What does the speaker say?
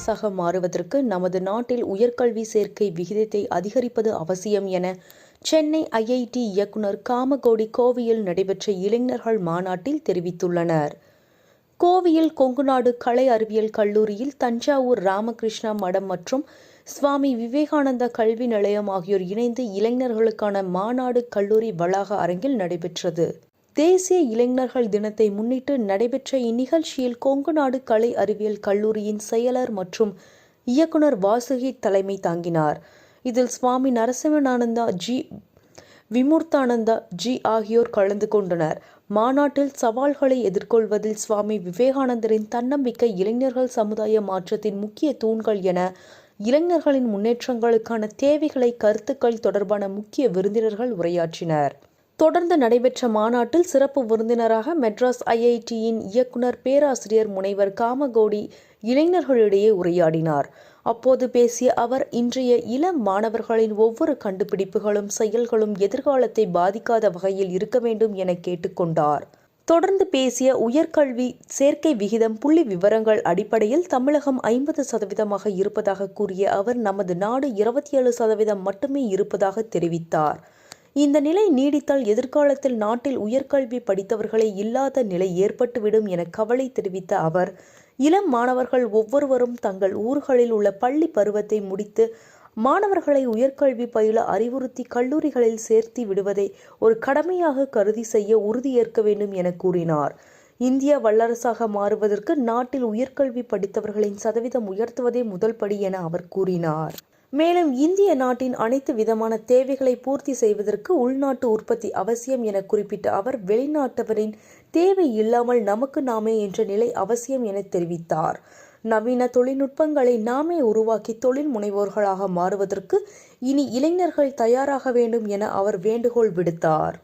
அரசாக மாறுவதற்கு நமது நாட்டில் உயர்கல்வி சேர்க்கை விகிதத்தை அதிகரிப்பது அவசியம் என சென்னை ஐஐடி இயக்குனர் காமகோடி கோவையில் நடைபெற்ற இளைஞர்கள் மாநாட்டில் தெரிவித்துள்ளனர். கோவையில் கொங்குநாடு கலை அறிவியல் கல்லூரியில் தஞ்சாவூர் ராமகிருஷ்ணா மடம் மற்றும் சுவாமி விவேகானந்தா கல்வி நிலையம் ஆகியோர் இணைந்து இளைஞர்களுக்கான மாநாடு கல்லூரி வளாக அரங்கில் நடைபெற்றது. தேசிய இளைஞர்கள் தினத்தை முன்னிட்டு நடைபெற்ற இந்நிகழ்ச்சியில் கொங்கு நாடு கலை அறிவியல் கல்லூரியின் செயலர் மற்றும் இயக்குனர் வாசுகி தலைமை தாங்கினார். இதில் சுவாமி நரசிம்மனானந்தா ஜி. விமூர்த்தானந்தா ஜி. ஆகியோர் கலந்து கொண்டனர். மாநாட்டில் சவால்களை எதிர்கொள்வதில் சுவாமி விவேகானந்தரின் தன்னம்பிக்கை இளைஞர்கள் சமுதாய மாற்றத்தின் முக்கிய தூண்கள் என இளைஞர்களின் முன்னேற்றங்களுக்கான தேவைகளை கருத்துக்கள் தொடர்பான முக்கிய விருந்தினர்கள் உரையாற்றினர். தொடர்ந்து நடைபெற்ற மாநாட்டில் சிறப்பு விருந்தினராக மெட்ராஸ் ஐஐடியின் இயக்குனர் பேராசிரியர் முனைவர் காமகோடி இளைஞர்களிடையே உரையாடினார். அப்போது பேசிய அவர் இன்றைய இளம் மாணவர்களின் ஒவ்வொரு கண்டுபிடிப்புகளும் செயல்களும் எதிர்காலத்தை பாதிக்காத வகையில் இருக்க வேண்டும் என கேட்டுக்கொண்டார் தொடர்ந்து பேசிய உயர்கல்வி சேர்க்கை விகிதம் புள்ளி விவரங்கள் அடிப்படையில் தமிழகம் ஐம்பது சதவீதமாக இருப்பதாக கூறிய அவர் நமது நாடு இருபத்தி ஏழு சதவீதம் மட்டுமே இருப்பதாக தெரிவித்தார். இந்த நிலை நீடித்தால் எதிர்காலத்தில் நாட்டில் உயர்கல்வி படித்தவர்களே இல்லாத நிலை ஏற்பட்டுவிடும் என கவலை தெரிவித்த அவர் இளம் மாணவர்கள் ஒவ்வொருவரும் தங்கள் ஊர்களில் உள்ள பள்ளி பருவத்தை முடித்து மாணவர்களை உயர்கல்வி பயில அறிவுறுத்தி கல்லூரிகளில் சேர்த்து விடுவதை ஒரு கடமையாக கருதி செய்ய உறுதியேற்க வேண்டும் என கூறினார். இந்தியா வல்லரசாக மாறுவதற்கு நாட்டில் உயர்கல்வி படித்தவர்களின் சதவீதம் உயர்த்துவதே முதல் படி என அவர் கூறினார். மேலும் இந்திய நாட்டின் அனைத்து விதமான தேவைகளை பூர்த்தி செய்வதற்கு உள்நாட்டு உற்பத்தி அவசியம் என குறிப்பிட்ட அவர் வெளிநாட்டவரின் தேவை இல்லாமல் நமக்கு நாமே என்ற நிலை அவசியம் என தெரிவித்தார். நவீன தொழில்நுட்பங்களை நாமே உருவாக்கி தொழில் முனைவோர்களாக மாறுவதற்கு இனி இளைஞர்கள் தயாராக வேண்டும் என அவர் வேண்டுகோள் விடுத்தார்.